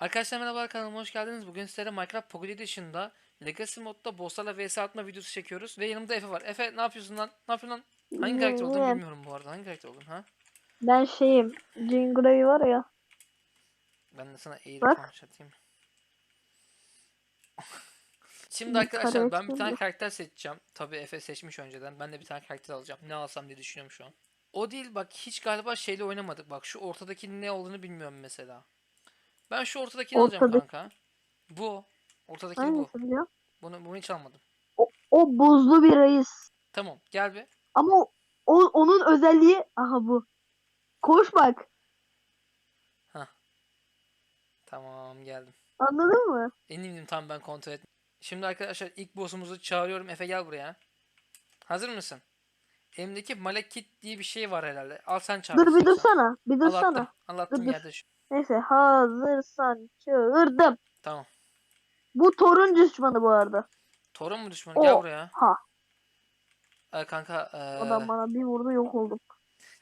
Arkadaşlar merhaba kanalıma hoş geldiniz. Bugün sizlere Minecraft Pocket Edition'da Legacy modda bosslarla vs atma videosu çekiyoruz. Ve yanımda Efe var. Efe ne yapıyorsun lan? Ne yapıyorsun lan? Hangi karakter olduğunu bilmiyorum bu arada. Hangi karakter oldun ha? Ben şeyim. Jean Grey var ya. Ben de sana eğilip Bak. konuşatayım. Şimdi Bir arkadaşlar ben bir karakter tane mi? karakter seçeceğim. Tabii Efe seçmiş önceden. Ben de bir tane karakter alacağım. Ne alsam diye düşünüyorum şu an. O değil bak hiç galiba şeyle oynamadık. Bak şu ortadaki ne olduğunu bilmiyorum mesela. Ben şu ortadakini alacağım Ortadaki- kanka. Bu. Ortadaki bu. Hangisi biliyor? Bunu, bunu hiç almadım. O, o buzlu bir reis. Tamam gel bir. Ama o, o- onun özelliği aha bu. Koş bak. Tamam geldim. Anladın mı? Eminim tam ben kontrol et. Şimdi arkadaşlar ilk boss'umuzu çağırıyorum. Efe gel buraya. Hazır mısın? Elimdeki Malek Kit diye bir şey var herhalde. Al sen çağır. Dur bir dursana. Bir dursana. Al attım Dur, dur. yerde şu. Neyse hazırsan çağırdım. Tamam. Bu torun düşmanı bu arada. Torun mu düşmanı? Gel O. buraya. Ha. Ee, kanka ee, Adam bana bir vurdu yok oldum.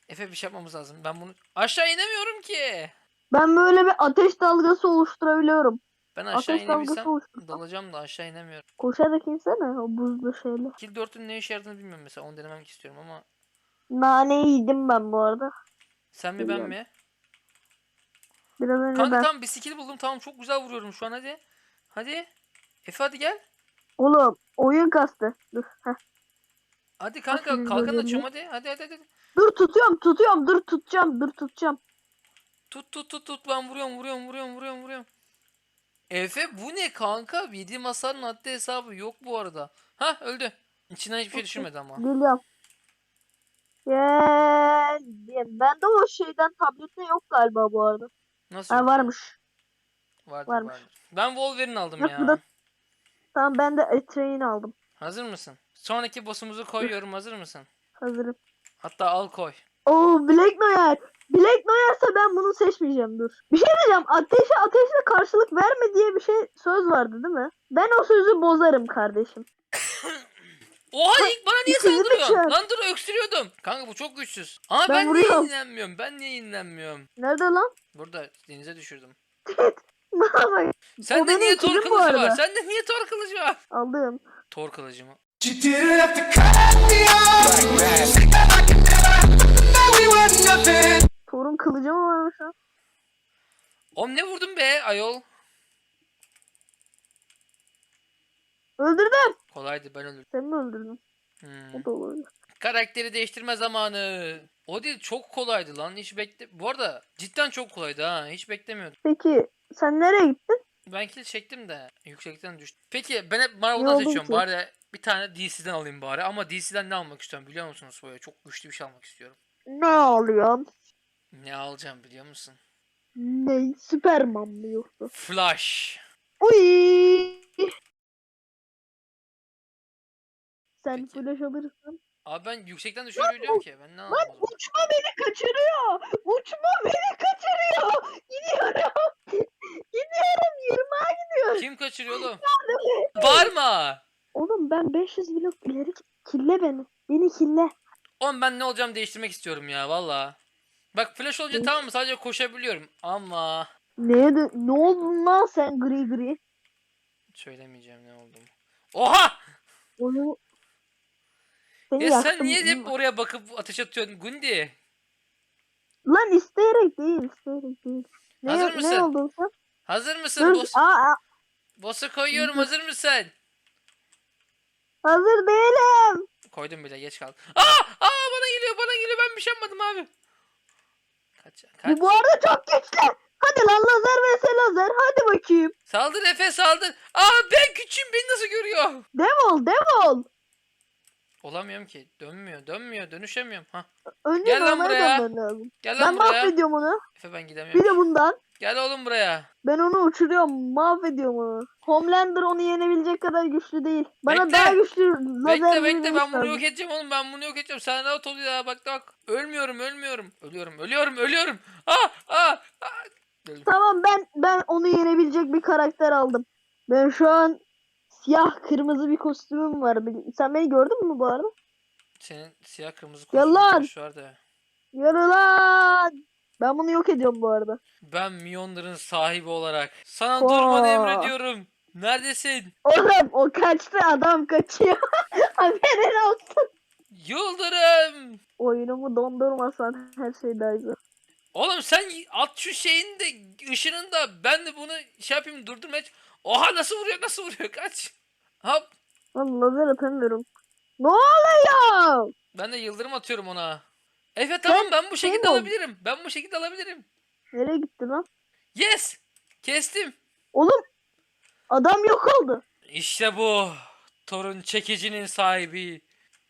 Efe bir şey yapmamız lazım. Ben bunu aşağı inemiyorum ki. Ben böyle bir ateş dalgası oluşturabiliyorum. Ben aşağı Ateş inebilsem dalacağım da aşağı inemiyorum. Koşarak insene o buzlu şeyle. Kill 4'ün ne işe yaradığını bilmiyorum mesela. Onu denemek istiyorum ama Nane yedim ben bu arada. sen mi ben mi? Biraz önce Kanka ben. tamam bir skill buldum. Tamam çok güzel vuruyorum şu an hadi. Hadi. Efe hadi gel. Oğlum oyun kastı. Dur. Heh. Hadi kanka Bakın kalkan açıyorum hadi. Hadi hadi hadi. Dur tutuyorum tutuyorum dur tutacağım dur tutacağım. Tut tut tut tut ben vuruyorum vuruyorum vuruyorum vuruyorum vuruyorum. Efe bu ne kanka? Yediğim hasarın haddi hesabı yok bu arada. Ha öldü. İçinden hiçbir şey düşürmedi ama. Geliyorum. Geldim. Bende o şeyden tablette yok galiba bu arada. Nasıl? Ha yok? varmış. Vardır, varmış. vardır. Ben Wolverine aldım Bak ya. da- Tamam ben de Etrain aldım. Hazır mısın? Sonraki boss'umuzu koyuyorum. Hazır mısın? Hazırım. Hatta al koy. Oo Black Noir. Black Noir'sa ben bunu seçmeyeceğim dur. Bir şey diyeceğim. Ateşe ateşle karşılık verme diye bir şey söz vardı değil mi? Ben o sözü bozarım kardeşim. Oha ilk bana niye bir saldırıyor? Lan dur öksürüyordum. Kanka bu çok güçsüz. Ama ben, Ben niye vuruyorum. yenilenmiyorum? Ben niye yenilenmiyorum? Nerede lan? Burada denize düşürdüm. Ne yapayım? Sende benim niye tor kilim bu kılıcı var? arada. Sende niye tor kılıcı var? Aldım. Tor kılıcı mı? You didn't have to cut me off. Think that I could never know we were nothing. Torun kılıcı mı varmış lan? Oğlum ne vurdun be ayol? Öldürdüm. Kolaydı ben öldürdüm. Sen mi öldürdün? Hmm. O da olabilir. Karakteri değiştirme zamanı. O değil çok kolaydı lan. Hiç bekle. Bu arada cidden çok kolaydı ha. Hiç beklemiyordum. Peki sen nereye gittin? Ben kill çektim de yüksekten düştüm. Peki ben hep Marvel'dan seçiyorum. ki? Bari bir tane DC'den alayım bari. Ama DC'den ne almak istiyorum biliyor musunuz? Böyle çok güçlü bir şey almak istiyorum. Ne alıyorsun? Ne alacağım biliyor musun? Ne? Süperman mı yoksa? Flash. Uy! Sen Peki. flash alırsın. Abi ben yüksekten düşebiliyorum ki. Ben ne Lan zaman? uçma beni kaçırıyor. Uçma beni kaçırıyor. Gidiyorum. Gidiyorum. Yirmiye gidiyorum. Kim kaçırıyor oğlum? Bağırma. Oğlum ben 500 blok ileri kille beni. Beni kille. Oğlum ben ne olacağım değiştirmek istiyorum ya valla. Bak flash olunca tamam mı sadece koşabiliyorum ama Neye de, ne oldun lan sen gri gri? söylemeyeceğim ne olduğumu. Oha! Onu Seni Ya sen yaktım, niye hep oraya bakıp ateş atıyorsun Gundi? Lan isteyerek değil, isteyerek değil. Ne, Hazır mısın? Ne oldun sen? Hazır mısın? Dur, Boss, aa, aa, boss'u koyuyorum hazır mısın? hazır değilim. Koydum bile geç kaldım. Aa! Aa bana geliyor bana geliyor ben bir şey yapmadım abi. Kaç kaç. Bu, bu arada çok güçlü. Hadi lan lazer vs lazer. Hadi bakayım. Saldır Efe saldır. Aa ben küçüğüm beni nasıl görüyor? Devol, devol. Olamıyorum ki. Dönmüyor dönmüyor dönüşemiyorum. Ha. Önce Gel lan normale buraya. dönmen lazım. Gel Ben lan buraya. mahvediyorum onu. Efe ben Bir gidemiyorum. de bundan. Gel oğlum buraya. Ben onu uçuruyorum. Mahvediyorum onu. Homelander onu yenebilecek kadar güçlü değil. Bana Bekle. daha güçlü lazer Bekle bekle ben bunu yok edeceğim oğlum ben bunu yok edeceğim. Sen rahat ol ya bak bak. Ölmüyorum ölmüyorum. Ölüyorum ölüyorum ölüyorum. Aa. aa. Öldüm. Tamam ben ben onu yenebilecek bir karakter aldım. Ben şu an siyah kırmızı bir kostümüm var. Sen beni gördün mü bu arada? Senin siyah kırmızı kostümün lan. boş ver de. Yürü lan. Ben bunu yok ediyorum bu arada. Ben Mjolnir'ın sahibi olarak sana Oo. durmanı emrediyorum. Neredesin? Oğlum o kaçtı adam kaçıyor. Haberin olsun. Yıldırım! Oyunumu dondurmasan her şey daha güzel. Oğlum sen at şu şeyin de ışının da ben de bunu şey yapayım durdurmaya Oha nasıl vuruyor nasıl vuruyor kaç. Hop Lan lazer atamıyorum. Ne oluyor? ben de yıldırım atıyorum ona. Efe tamam ben bu şekilde şey oldu? alabilirim. Ben bu şekilde alabilirim. Nereye gitti lan? Yes! Kestim. Oğlum adam yok oldu. İşte bu. Torun çekicinin sahibi.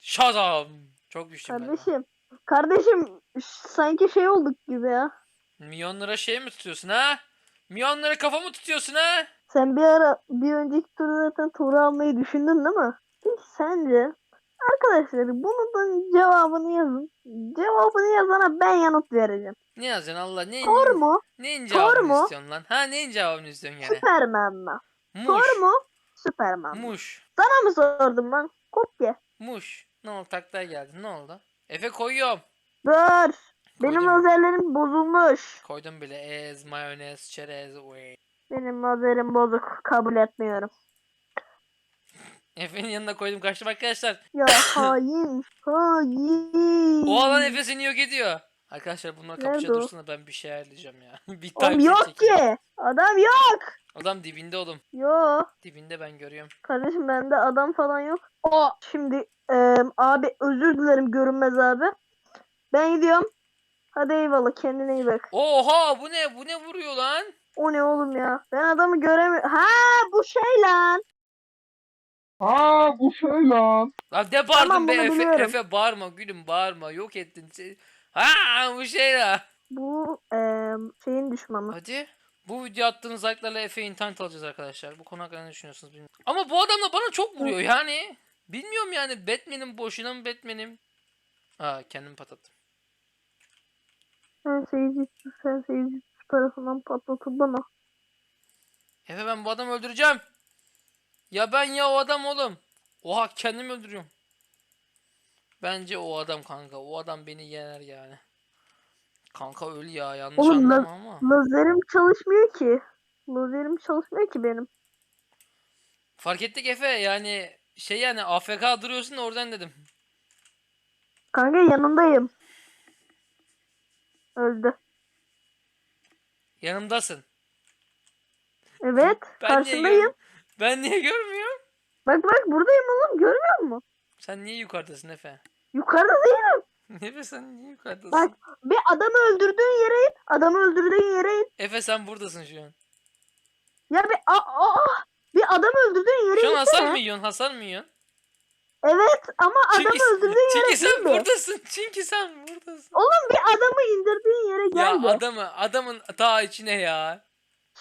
Shazam. Çok güçlü ben. Kardeşim. Kardeşim ş- sanki şey olduk gibi ya. Milyonlara şey mi tutuyorsun ha? Milyonlara kafa mı tutuyorsun ha? Sen bir ara bir önceki turda zaten turu almayı düşündün değil mi? Peki sence arkadaşlar bunun cevabını yazın. Cevabını yazana ben yanıt vereceğim. Ne yazacaksın Allah? Ne, Thor mu? neyin Thor cevabını mu? istiyorsun lan? Ha neyin cevabını istiyorsun yani? Süperman mı? Muş. Thor mu? Süperman mı? Muş. Sana mı sordum ben? Kopya. Muş. Ne oldu taklaya geldin ne oldu? Efe koyuyorum. Dur. Benim lazerlerim bozulmuş. Koydum bile ez, mayonez, çerez. oy. Benim lazerim bozuk. Kabul etmiyorum. Efe'nin yanına koydum kaçtım arkadaşlar. Ya hain. Hain. O alan Efes'ini yok ediyor. Arkadaşlar bunlar kapışa o? dursun da ben bir şey ayarlayacağım ya. bir Oğlum yok çekeyim. ki. Adam yok. Adam dibinde oğlum. Yo. Dibinde ben görüyorum. Kardeşim bende adam falan yok. O şimdi eee, abi özür dilerim görünmez abi. Ben gidiyorum. Hadi eyvallah kendine iyi bak. Oha bu ne? Bu ne vuruyor lan? O ne oğlum ya? Ben adamı göremiyorum. Ha bu şey lan. Aa bu şey lan. Lan ne bağırdın Tamam, be bunu Efe? biliyorum. Efe bağırma gülüm bağırma. Yok ettin. Ha bu şey la. Bu eee, şeyin düşmanı. Hadi. Bu video attığınız like'larla Efe'ye internet alacağız arkadaşlar. Bu konu hakkında ne düşünüyorsunuz bilmiyorum. Ama bu adam da bana çok vuruyor yani. Bilmiyorum yani Batman'im boşuna mı Batman'im? Aa kendim patlattım. Sen seyirci, sen seyirci tarafından patlatıl bana. Efe ben bu adamı öldüreceğim. Ya ben ya o adam oğlum. Oha kendimi öldürüyorum. Bence o adam kanka. O adam beni yener yani. Kanka öl ya yanlış Oğlum, anlama ama. Lazerim çalışmıyor ki. Lazerim çalışmıyor ki benim. Fark ettik Efe yani şey yani AFK duruyorsun da oradan dedim. Kanka yanındayım. Öldü. Yanımdasın. Evet. Ben niye karşındayım. gör- Ben niye görmüyorum? Bak bak buradayım oğlum. Görmüyor musun? Sen niye yukarıdasın Efe? Yukarıda değilim. Efe sen niye yukarıdasın? Bak bir adamı öldürdüğün yere in. Adamı öldürdüğün yere in. Efe sen buradasın şu an. Ya bir a, a, a- bir adamı öldürdüğün yere Şu an hasar mı yiyorsun? Hasar mı yiyorsun? Evet ama Çünkü, adamı öldürdüğün yere çünkü sen buradasın. Çünkü sen buradasın. Oğlum bir adamı Ya adamı adamın ta içine ya.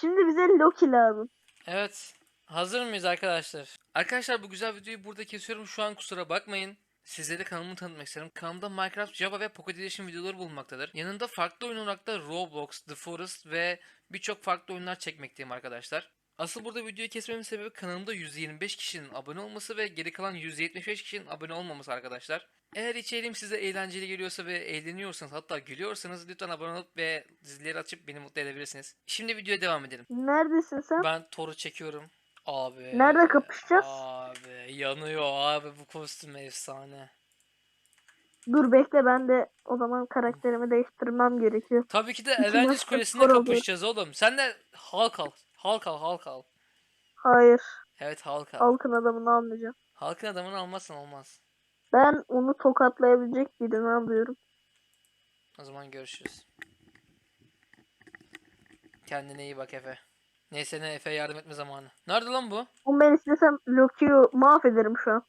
Şimdi bize Loki lazım. Evet. Hazır mıyız arkadaşlar? Arkadaşlar bu güzel videoyu burada kesiyorum. Şu an kusura bakmayın. Sizlere kanalımı tanıtmak isterim. Kanalımda Minecraft, Java ve Pocket Edition videoları bulunmaktadır. Yanında farklı oyun olarak da Roblox, The Forest ve birçok farklı oyunlar çekmekteyim arkadaşlar. Asıl burada videoyu kesmemin sebebi kanalımda 125 kişinin abone olması ve geri kalan 175 kişinin abone olmaması arkadaşlar. Eğer içeriğim size eğlenceli geliyorsa ve eğleniyorsanız hatta gülüyorsanız lütfen abone olup ve zilleri açıp beni mutlu edebilirsiniz. Şimdi videoya devam edelim. Neredesin sen? Ben Thor'u çekiyorum. Abi. Nerede kapışacağız? Abi yanıyor abi bu kostüm efsane. Dur bekle ben de o zaman karakterimi değiştirmem gerekiyor. Tabii ki de Avengers Kulesi'nde kapışacağız oğlum. Sen de Hulk al. Hulk al, Hulk al. Hayır. Evet Hulk al. Halkın adamını almayacağım. Hulk'ın adamını almazsan olmaz. Ben onu tokatlayabilecek birini alıyorum. O zaman görüşürüz. Kendine iyi bak Efe. Neyse ne Efe yardım etme zamanı. Nerede lan bu? Ama ben istesem Loki'yi mahvederim şu an.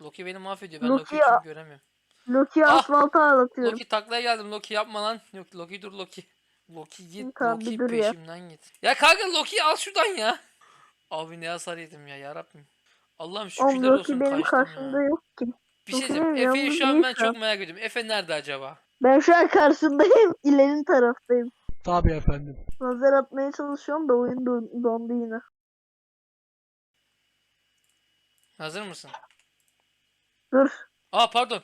Loki beni mahvediyor. Ben Loki Loki'yi çok göremiyorum. Loki'yi Ah! asfalta ağlatıyorum. Loki taklaya geldim. Loki yapma lan. Yok Loki dur Loki. Loki git. Tamam, bir Loki dur ya. peşimden git. Ya kanka Loki'yi al şuradan ya. Abi ne hasar yedim ya yarabbim. Allah'ım Oğlum şükürler Loki olsun benim karşımda ya. yok ki. Bir şey Loki diyeceğim. Efe'yi şu an ben an. çok merak ediyorum. Efe nerede acaba? Ben şu an karşındayım. İlerin taraftayım. Tabii efendim. Lazer atmaya çalışıyorum da oyun don- dondu yine. Hazır mısın? Dur. Aa pardon.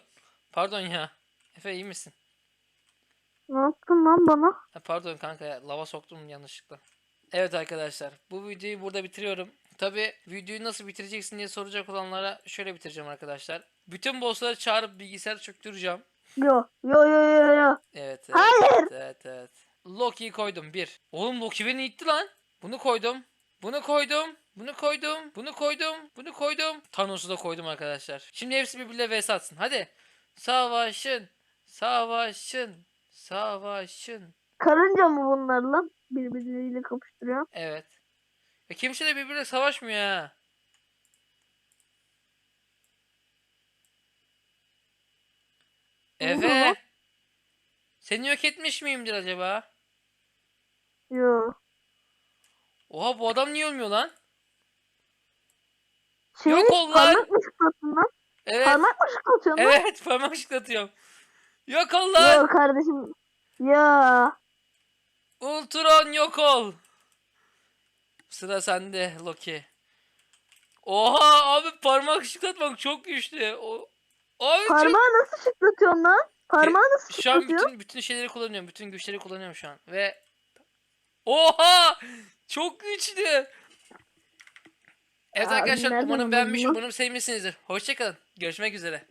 Pardon ya. Efe iyi misin? Ne yaptın lan bana? Ha, pardon kanka lava soktum yanlışlıkla. Evet arkadaşlar bu videoyu burada bitiriyorum. Tabi videoyu nasıl bitireceksin diye soracak olanlara şöyle bitireceğim arkadaşlar. Bütün bossları çağırıp bilgisayar çöktüreceğim. Yo yo yo yo yo. Evet evet. Hayır. Evet evet. Loki'yi koydum bir. Oğlum Loki beni itti lan. Bunu koydum. Bunu koydum. Bunu koydum. Bunu koydum. Bunu koydum. Thanos'u da koydum arkadaşlar. Şimdi hepsi birbirine vs atsın. Hadi. Savaşın. Savaşın. Savaşın. Karınca mı bunlar lan? Birbirleriyle kapıştırıyor. Evet. Ya kimse de birbirine savaşmıyor ha. Lan? Seni yok etmiş miyimdir acaba? Yo. Oha bu adam niye ölmüyor lan? Şey, Yok ol lan. parmak mı şıklattın lan? Evet. Parmak mı şıklatıyorsun lan? Evet parmak şıklatıyorum. Yok ol lan. Yo kardeşim. Ya. Ultron yok ol. Sıra sende Loki. Oha abi parmak şıklatmak çok güçlü. O Abi çok- Parmağı nasıl şıklatıyorsun lan? Parmağı nasıl şu an bütün bütün şeyleri kullanıyorum. Bütün güçleri kullanıyorum şu an ve Oha! Çok güçlü. Evet Aa, arkadaşlar umarım beğenmiş, umarım sevmişsinizdir. Hoşçakalın. Görüşmek üzere.